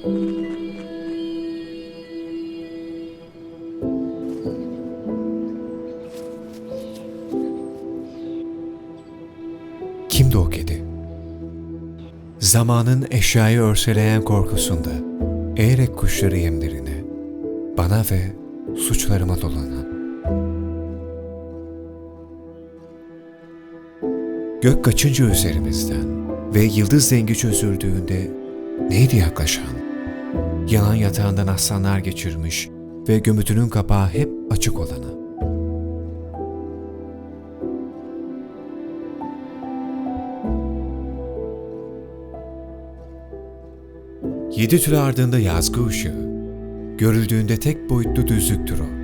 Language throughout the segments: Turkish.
Kimdi o kedi? Zamanın eşyayı örseleyen korkusunda, eğerek kuşları yemlerine, bana ve suçlarıma dolanan. Gök kaçınca üzerimizden ve yıldız zengi çözüldüğünde neydi yaklaşan? Yanan yatağından aslanlar geçirmiş ve gömütünün kapağı hep açık olanı. Yedi tül ardında yazgı ışığı, görüldüğünde tek boyutlu düzlüktür o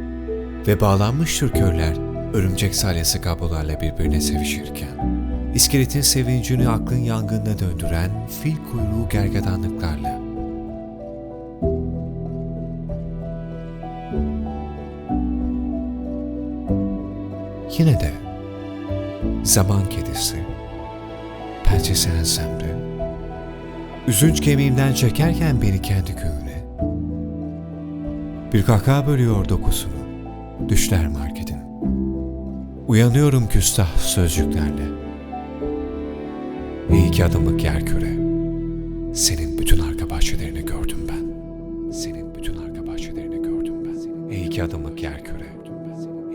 ve bağlanmıştır körler örümcek salyası kablolarla birbirine sevişirken. İskeletin sevincini aklın yangınına döndüren fil kuyruğu gergedanlıklarla. Yine de zaman kedisi, pençesi ensemde, üzünç kemiğimden çekerken beni kendi köyüne. Bir kahkaha bölüyor dokusunu, düşler marketin. Uyanıyorum küstah sözcüklerle. İyi ki adımlık yer küre. Senin bütün arka bahçelerini gördüm ben. Senin bütün arka bahçelerini gördüm ben. İyi ki adımlık yer küre.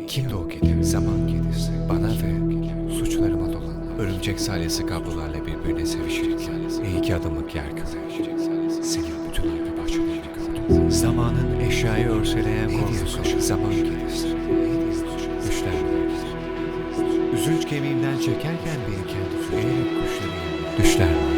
Kimdi o kedi? Zaman kedisi. Bana ve suçlarıma dolan. Örümcek salyası kablolarla birbirine sevişirken. İyi ki adımlık yer küre. Senin bütün arka bahçelerini. Zamanın eşyayı örseleyen korkusu. Zaman kedisi. Düşler Üzünç kemiğimden çekerken beni kendi eğerek kuşları yemlerine. Düşler